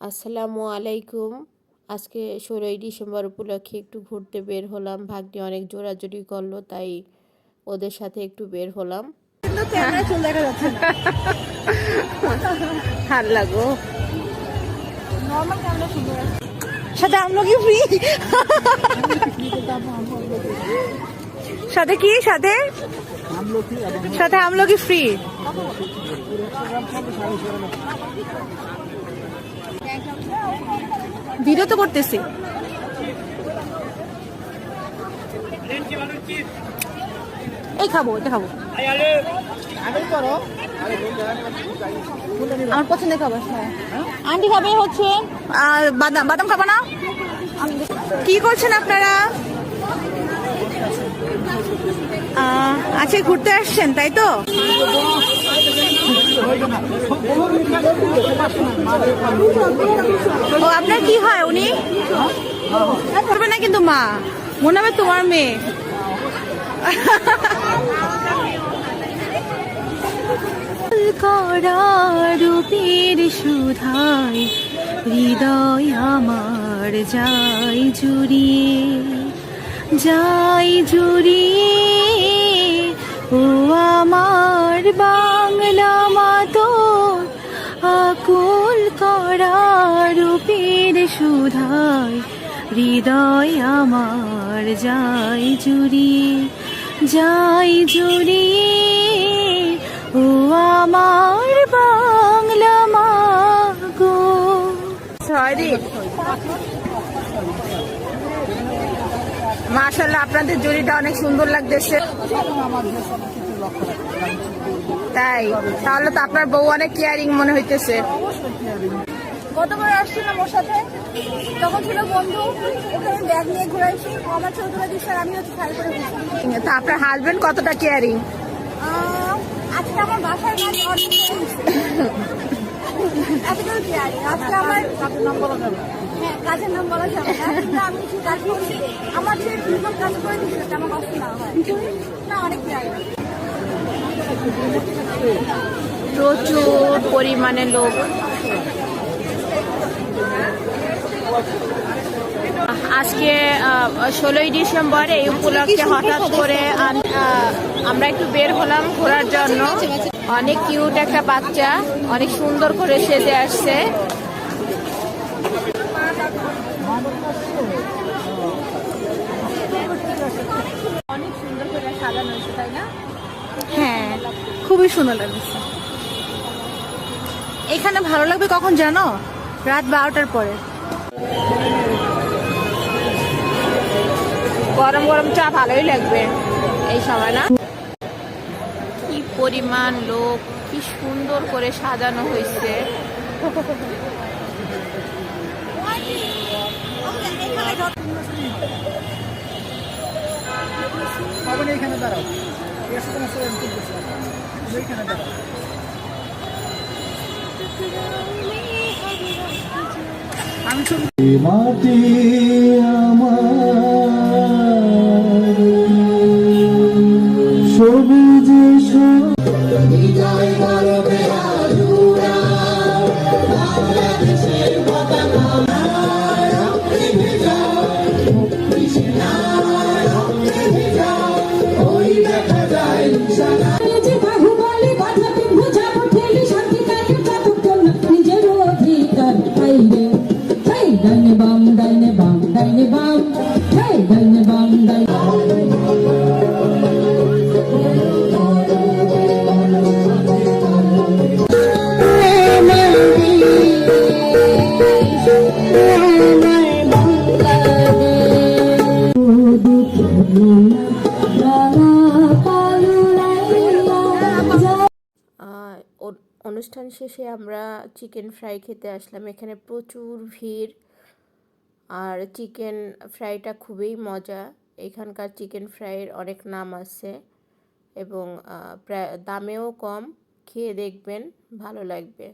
আসসালামু আলাইকুম। আজকে ষোলোই ডিসেম্বর উপলক্ষে একটু ঘুরতে বের হলাম। ভাগ্নে অনেক জোরাজুরি করল, তাই ওদের সাথে একটু বের হলাম। সাথে আমলকি ফ্রি সাথে কি? সাথে? সাথে আমলকি ফ্রি ভিডিও তো করতেছি। এই খাব এটা খাব। আমার পছন্দের খাবার হ্যাঁ। আন্টি খাবে হচ্ছে আর বাদাম বাদাম খাব না? কি করছেন আপনারা? আজকে ঘুরতে আসছেন তাই তো? ও, আপনার কি হয় উনি? করবে না কিন্তু মা। মনে হবে তোমার মেয়ে। রূপের সুধায়, হৃদয় আমার যাই জুড়িয়ে যাই জুড়িয়ে। রূপের সুধায়, হৃদয় আমার যাই জুড়িয়ে যাই জুড়িয়ে ও আমার বাংলা মাগো সরি। মাশাল্লাহ আপনাদের জুড়িটা অনেক সুন্দর লাগতেছে। তাই, তাহলে তো আপনার বউ অনেক কেয়ারিং মনে হইতেছে। গতবার আসছিলাম ওর সাথে। তখন ছিল বন্ধু ওকে আমি ব্যাগ নিয়ে ঘুরাইছি। ও আমার ছোট দিচ্ছে আর আমি হচ্ছে খেয়াল করে তা আপনার হাজবেন্ড কতটা কেয়ারিং আজকে আমার বাসার কাজ এতটাও আজকে আমার কাজের নাম বলা যাবে হ্যাঁ কাজের নাম বলা যাবে না। আমি কিছু কাজ করছি আমার যে দুজন কাজ করে দিচ্ছে যাতে আমার কষ্ট না হয়। না অনেক কেয়ারিং প্রচুর পরিমাণে লোক আজকে ষোলোই ডিসেম্বর, এই উপলক্ষে হঠাৎ করে আমরা একটু বের হলাম ঘোরার জন্য। অনেক কিউট একটা বাচ্চা, অনেক সুন্দর করে সেজে আসছে। হ্যাঁ খুবই সুন্দর লাগছে। এখানে ভালো লাগবে কখন জানো? রাত বারোটার পরে। গরম গরম চা ভালোই লাগবে এই সময় না? কি পরিমাণ লোক কি সুন্দর করে সাজানো হয়েছে। মাটি আমার ডাইনে অনুষ্ঠান শেষে আমরা চিকেন ফ্রাই খেতে আসলাম। এখানে প্রচুর ভিড়। আর চিকেন ফ্রাইটা খুবই মজা। এখানকার চিকেন ফ্রাইয়ের অনেক নাম আছে এবং প্রায়, দামেও কম। খেয়ে দেখবেন, ভালো লাগবে।